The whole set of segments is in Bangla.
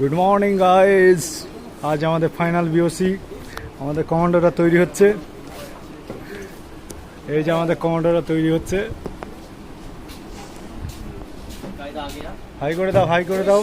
গুড মর্নিং গাইজ আজ আমাদের ফাইনাল বিওসি আমাদের কমান্ডোরা তৈরি হচ্ছে। এই যে আমাদের কমান্ডোরা তৈরি হচ্ছে। হাই করে দাও হাই করে দাও।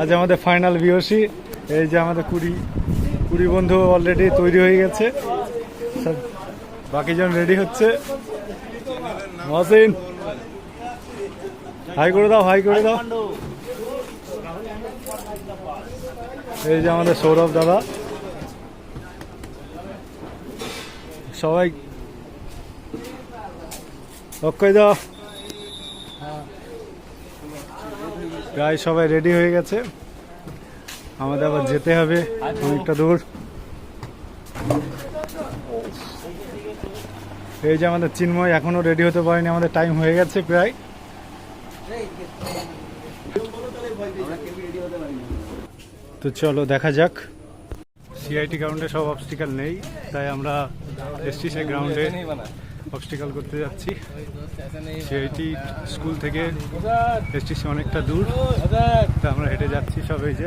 আজ আমাদের ফাইনাল বিওসি এই যে আমাদের কুড়ি কুড়ি বন্ধু অলরেডি তৈরি হয়ে গেছে। বাকিজন রেডি হচ্ছে। মহসিন। হাই করে দাও। হাই করে দাও। এই যে আমাদের সৌরভ দাদা। সবাই অক্ষয় দাও। প্রায় সবাই রেডি হয়ে গেছে। আমাদের আবার যেতে হবে অনেকটা দূর। এই যে আমাদের চিন্ময় এখনও রেডি হতে পারেনি আমাদের টাইম হয়ে গেছে প্রায়। তো চলো দেখা যাক। সিআইটি গ্রাউন্ডে সব অবস্টিকাল নেই, তাই আমরা এসটিসি গ্রাউন্ডে অবস্টিকাল করতে যাচ্ছি। সিআইটি স্কুল থেকে এসটিসি অনেকটা দূর, তা আমরা হেঁটে যাচ্ছি সব এই যে।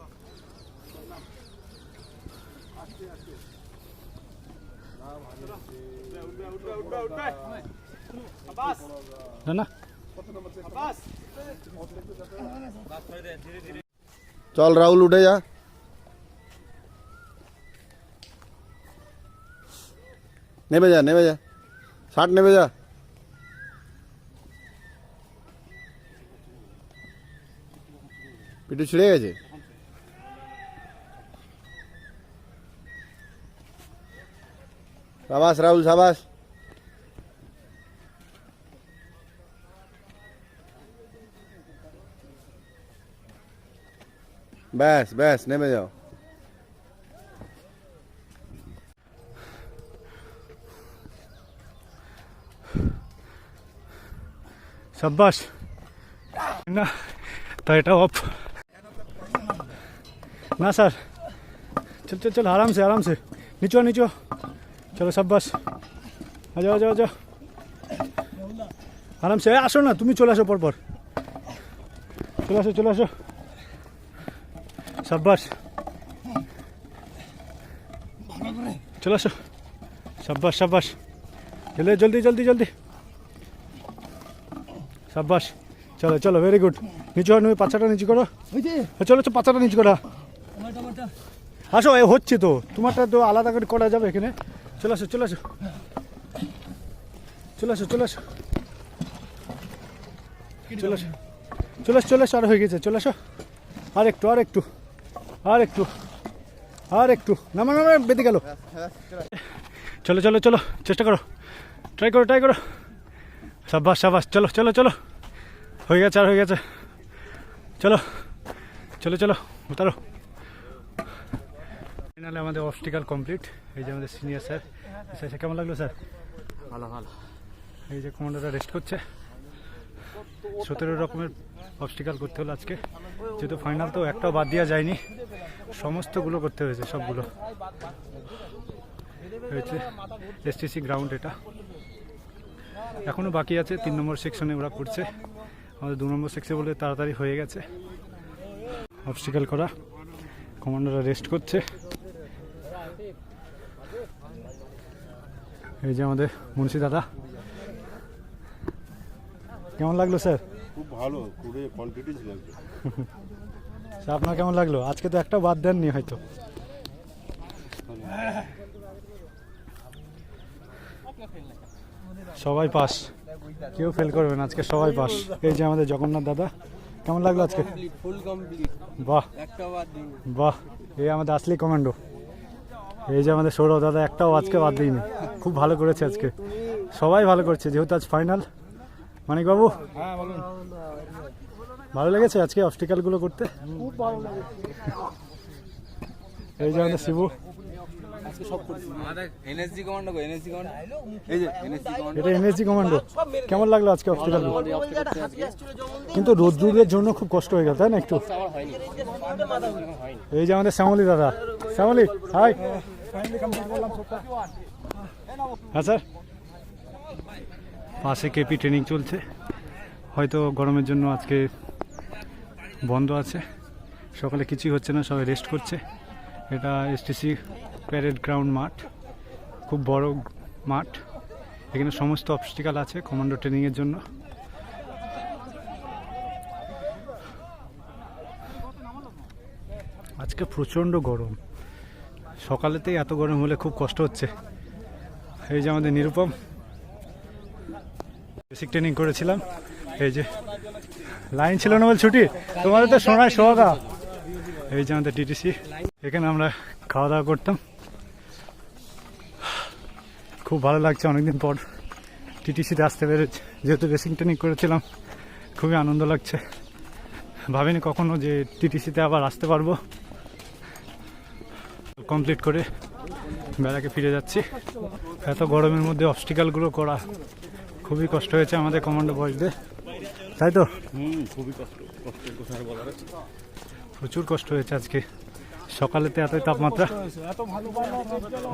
চল রাহুল উঠে যা। নেমে যা নেমে যা। ষাট নেমে যা। পিটু ছিঁড়ে গেছে? शाबाश राहुल शाबाश बस बस नहीं जाओ शाबाश ना टाइटा ऑफ़ ना सर चल चल चल आराम से आराम से नीचो नीचो চলো শাবাশ আ যাও যাও যাও আরাম সে আসো না তুমি চলে আসো পরপর। চলে আসো চলে আসো। শাবাশ চলে আসো। শাবাশ শাবাশ জলদি জলদি জলদি জলদি। সাব্বাস চলো চলো ভেরি গুড নিচু তুমি পাছাটা নিচু করো। হ্যাঁ, চলো চলো পাছাটা নিচু করো। আসো এ হচ্ছে তো। তোমারটা তো আলাদা করে করা যাবে এখানে। চলে আসো চলে আসো। চলে আসো চলে আসো। চলে আসো চলে আসো চলে আসো, আর হয়ে গেছে, চলে আসো। আর একটু আর একটু আর একটু আর একটু নামা নামা, বেঁধে গেল। চলো চলো চলো, চেষ্টা করো। ট্রাই করো ট্রাই করো। সাবাস সাবাস চলো চলো চলো। হয়ে গেছে, আর হয়ে গেছে। চলো চলো চলো, উতারো। ফাইনালে আমাদের অবস্টিকাল কমপ্লিট এই যে আমাদের সিনিয়র স্যার স্যার কেমন লাগল স্যার ভালো ভালো। এই যে কমান্ডাররা রেস্ট করছে। সতেরো রকমের অবস্টিকাল করতে হলো আজকে। যেহেতু ফাইনাল তো একটাও বাদ দেওয়া যায়নি। সমস্তগুলো করতে হয়েছে সবগুলো। হয়েছে এসটিসি গ্রাউন্ড এটা। এখনও বাকি আছে তিন নম্বর সেকশনে ওরা করছে। আমাদের দু নম্বর সেকশনে বলে তাড়াতাড়ি হয়ে গেছে। অবস্টিকাল করা। কমান্ডাররা রেস্ট করছে। এই যে আমাদের মুন্সি দাদা। কেমন লাগল স্যার? খুব ভালো খুবই কনফিডেন্স লাগছে স্যার আপনার কেমন লাগল? আজকে তো একটা বাদ দেননি হয়তো। সবাই পাস। কেউ ফেল করবেন আজকে সবাই পাস। এই যে আমাদের জগন্নাথ দাদা। কেমন লাগল আজকে? বাহ। বাহ। এই আমাদের আসলি কমান্ডো। এই যে আমাদের সৌরভ দাদা, একটাও আজকে বাদ দিইনি। খুব ভালো করেছে আজকে। সবাই ভালো করছে, যেহেতু আজ ফাইনাল মানিক বাবু বলুন ভালো লেগেছে আজকে অবস্টিকালগুলো করতে? এই যে আমাদের শিবু। এটা কমান্ডো কেমন লাগল আজকে কিন্তু রোদ্দুরের জন্য খুব কষ্ট হয়ে গেল, তাই না একটু? এই যে আমাদের শ্যামলি দাদা। শ্যামলি হাই হ্যাঁ স্যার। পাশে কেপি ট্রেনিং চলছে। হয়তো গরমের জন্য আজকে বন্ধ আছে। সকালে কিছুই হচ্ছে না, সবাই রেস্ট করছে। এটা এসটিসি প্যারেড গ্রাউন্ড মাঠ। খুব বড় মাঠ। এখানে সমস্ত অবস্টিকাল আছে কমান্ডো ট্রেনিংয়ের জন্য। আজকে প্রচণ্ড গরম। সকালেতেই এত গরম হলে খুব কষ্ট হচ্ছে। এই যে আমাদের নিরুপম। বেসিক ট্রেনিং করেছিলাম। এই যে, লাইন ছিল না বল ছুটি? তোমাদের তো সোনায় সোহাগা। এই যে আমাদের টিটিসি এখানে আমরা খাওয়া দাওয়া করতাম। খুব ভালো লাগছে, অনেকদিন পর টিটিসিতে আসতে পেরেছি যেহেতু রেসিং ট্রেনিং করেছিলাম, খুবই আনন্দ লাগছে। ভাবিনি কখনো যে টিটিসিতে আবার আসতে পারব। কমপ্লিট করে বেড়াকে ফিরে যাচ্ছি। এত গরমের মধ্যে অবস্টিকালগুলো করা খুবই কষ্ট হয়েছে আমাদের কমান্ডো বয়সদের তাই তো? প্রচুর কষ্ট হয়েছে আজকে। সকালেতে এতই তাপমাত্রা।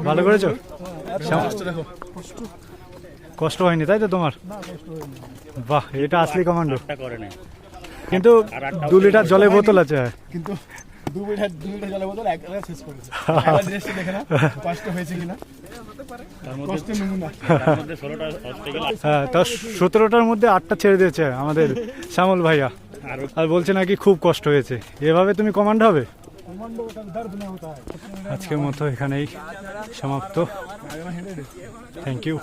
ভালো করেছ? কষ্ট হয়নি তাই তো তোমার? বাহ এটা আসলি কমান্ডো কিন্তু দু লিটার জলের বোতল আছে। কিন্তু দু মিটার দু মিটার জলের বোতল এক শেষ করেছে। একবার দৃষ্টি দেখে না কষ্ট হয়েছে কিনা। কষ্ট হ্যাঁ তা সতেরোটার মধ্যে আটটা ছেড়ে দিয়েছে আমাদের শ্যামল ভাইয়া। আর বলছে নাকি খুব কষ্ট হয়েছে। এভাবে তুমি কমান্ড হবে? আজকের মতো এখানেই সমাপ্ত। Thank you